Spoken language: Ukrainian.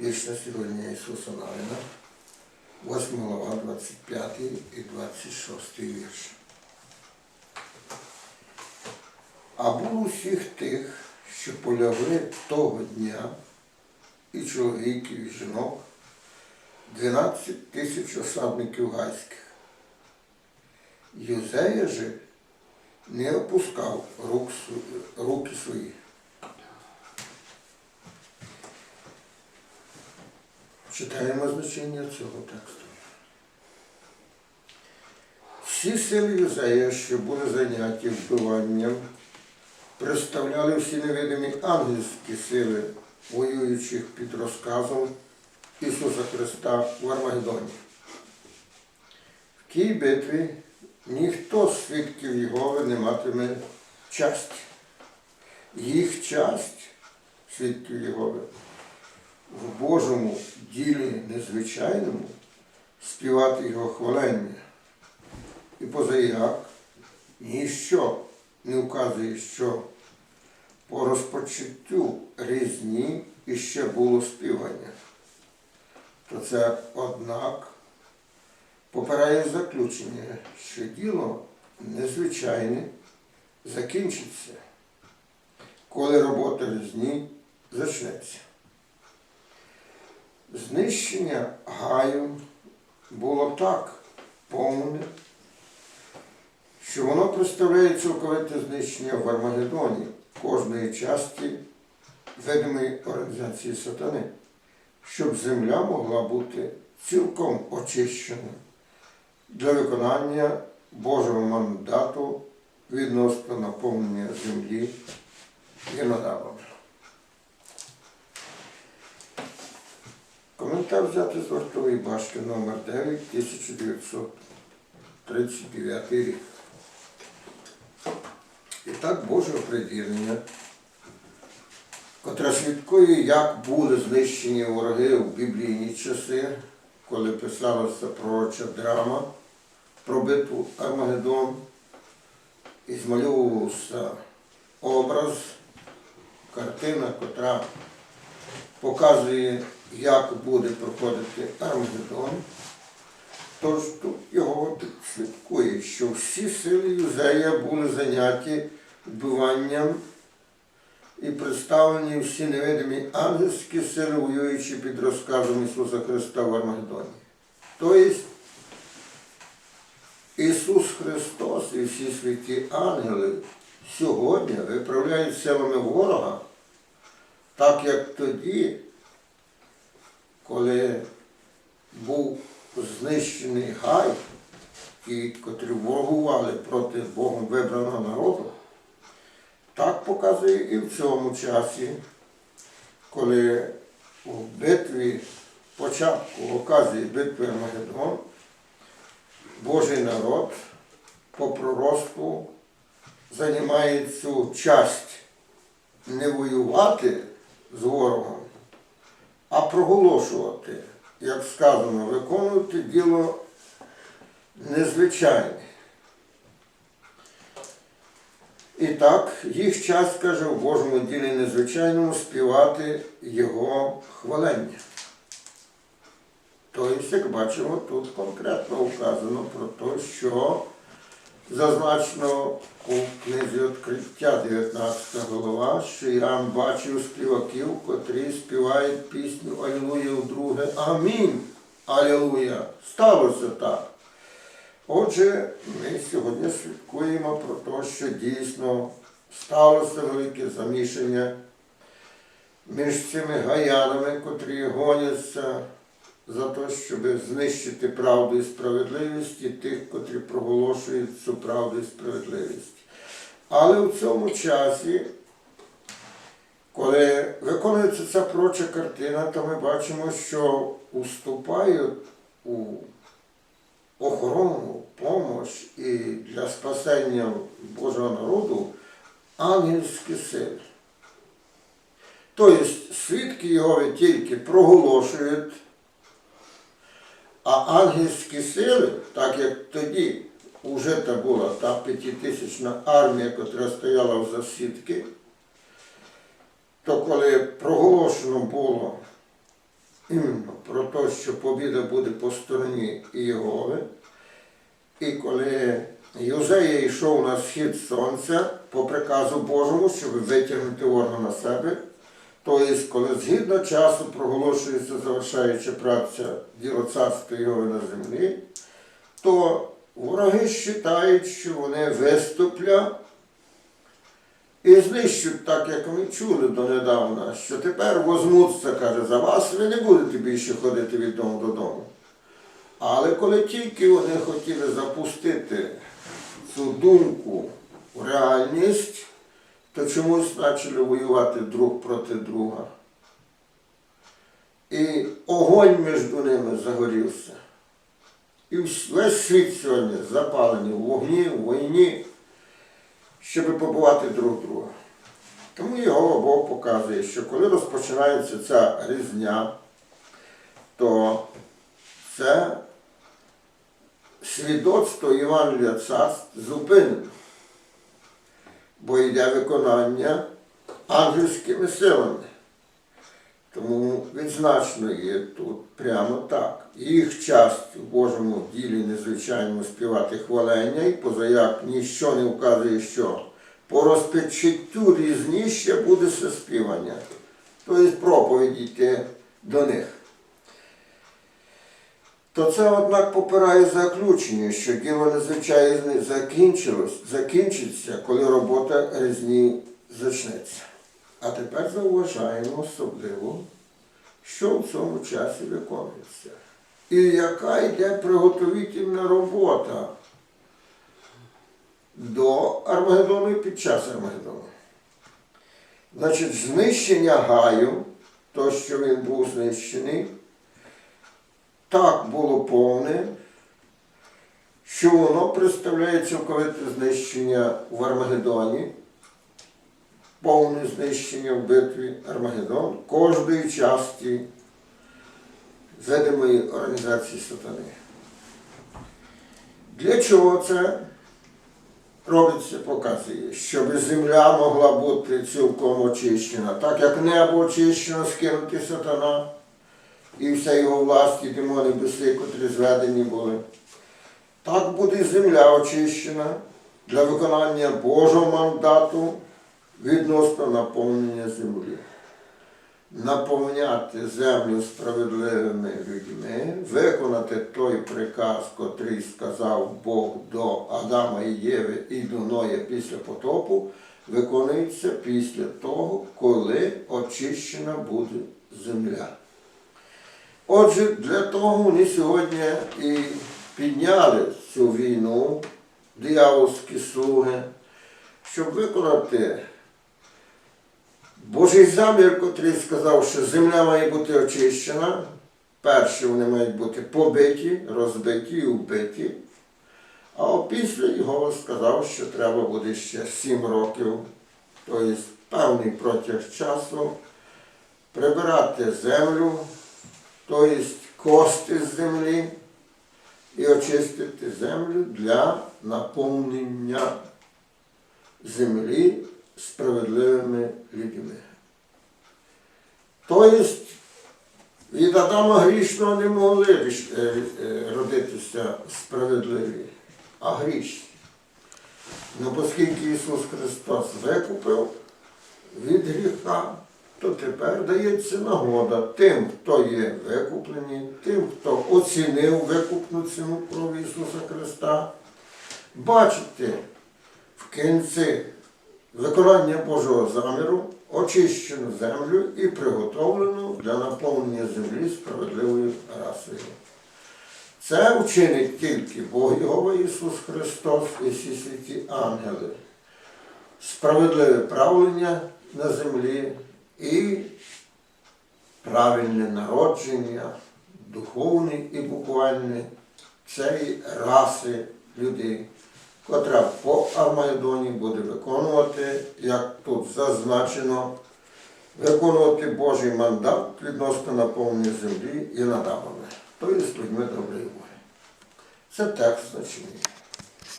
Вічне сьогодні Ісуса Навина, 8 глава, 25 і 26 вірш. А було всіх тих, що полягли того дня, і чоловіків, і жінок, 12 тисяч осадників гайських. Юзея же не опускав рук, руки свої. Читаємо значення цього тексту. Всі сили Юзея, що були зайняті вбиванням, представляли всі невидимі ангельські сили, воюючих під розказом Ісуса Христа в Армагеддоні. В тій битві ніхто з свідків Єгови не матиме часті. Їх часть, свідків Єгови, в Божому ділі незвичайному співати Його хвалення. І позаяк ніщо не вказує, що по розпочуттю різні іще було співання. То це, однак, попирає заключення, що діло незвичайне закінчиться, коли робота різні зачнеться. Знищення гаю було так повне, що воно представляє цілковите знищення в Армагеддоні кожної часті видимої організації сатани, щоб земля могла бути цілком очищена для виконання Божого мандату відносно наповнення землі виноградом. Коментар взяти з вартової башти номер 9 1939 рік. І так Боже оприділення, котре свідкує, як були знищені вороги в біблійні часи, коли писалася пророча драма про битву Армагеддон, і змальовувався образ, картина, котра показує, як буде проходити Армагеддон. Тож тут його підслідкує, що всі сили Юзея були зайняті вбиванням і представлені всі невидимі ангельські сили, воюючи під розказом Ісуса Христа в Армагеддоні. Тобто Ісус Христос і всі святі ангели сьогодні виправляють силами ворога, так як тоді, коли був знищений гай, ті, котрі ворогували проти Богом вибраного народу, так показує і в цьому часі, коли у битві початку оказії битви Армагеддон, Божий народ по пророцтву займає цю часть не воювати з ворогом, а проголошувати, як сказано, виконувати діло незвичайне. І так, їх час, каже, в Божому ділі незвичайному співати Його хвалення. Тобто, як бачимо, тут конкретно вказано про те, що зазначено у книзі відкриття 19 голова, що Іран бачив співаків, котрі співають пісню Алілуя вдруге. Амінь. Алілуя. Сталося так. Отже, ми сьогодні свідкуємо про те, що дійсно сталося велике замішання між цими гаянами, котрі гоняться за те, щоб знищити правду і справедливість і тих, котрі проголошують цю правду і справедливість. Але в цьому часі, коли виконується ця проча картина, то ми бачимо, що уступають у охорону, помощь і для спасення Божого народу ангельські сили. Тобто свідки Його тільки проголошують, а ангельські сили, так як тоді вже та була та п'ятитисячна армія, яка стояла в засідки, то коли проголошено було про те, що побіда буде по стороні Єгови. І коли Юзея йшов на схід сонця по приказу Божому, щоб витягнути ворога на себе, тобто, коли згідно часу проголошується завершаюча праця діло царства його на землі, то вороги вважають, що вони виступлять і знищуть, так як ми чули донедавна, що тепер возьмуться, каже, за вас, ви не будете більше ходити від дому додому. Але коли тільки вони хотіли запустити цю думку в реальність, то чомусь почали воювати друг проти друга. І огонь між ними загорівся. І весь світ сьогодні запалений в вогні, в війні, щоб побувати друг друга. Тому його Бог показує, що коли розпочинається ця різня, то це свідоцтво Євангелія царств зупинено, бо йде виконання ангельськими силами. Тому відзначено є тут прямо так. Їх часть у Божому ділі незвичайно співати хвалення, і позаяк ніщо не вказує, що по розпочаттю різні ще буде співання. Тобто проповіді йти до них. То це, однак, попирає заключення, що діло закінчилось, закінчиться, коли робота різні зачнеться. А тепер зауважаємо особливо, що в цьому часі виконується. І яка йде приготовительна робота до Армагеддону і під час Армагеддону. Значить, знищення Гаю, то, що він був знищений, так було повне, що воно представляє цілковите знищення в Армагеддоні, повне знищення в битві Армагеддон кожної часті видимої організації сатани. Для чого це робиться, показує, щоб земля могла бути цілком очищена, так як небо очищено, скинути сатана і вся його власть, і демони безси, котрі зведені були. Так буде земля очищена для виконання Божого мандату відносно наповнення землі. Наповняти землю справедливими людьми, виконати той приказ, котрий сказав Бог до Адама і Єви і до Ноя після потопу, виконується після того, коли очищена буде земля. Отже, для того вони сьогодні і підняли цю війну, диявольські слуги, щоб виконати Божий замір, котрий сказав, що земля має бути очищена. Перші вони мають бути побиті, розбиті і вбиті. А опісля його сказав, що треба буде ще сім років, тобто певний протяг часу, прибирати землю, тобто кости з землі і очистити землю для наповнення землі справедливими людьми. Тобто від Адама грішного не могли е, е, родитися справедливі, а грішні. Ну, оскільки Ісус Христос викупив від гріха, то тепер дається нагода тим, хто є викуплені, тим, хто оцінив викупну ціну крові Ісуса Христа, бачити в кінці виконання Божого заміру, очищену землю і приготовлену для наповнення землі справедливою расою. Це вчинить тільки Бог Його Ісус Христос і всі святі ангели. Справедливе правлення на землі і правильне народження, духовне і буквальне цієї раси людей, котра по Армагеддоні буде виконувати, як тут зазначено, виконувати Божий мандат відносно наповнення землі і надавами, тобто з людьми доброї волі. Це текст значення.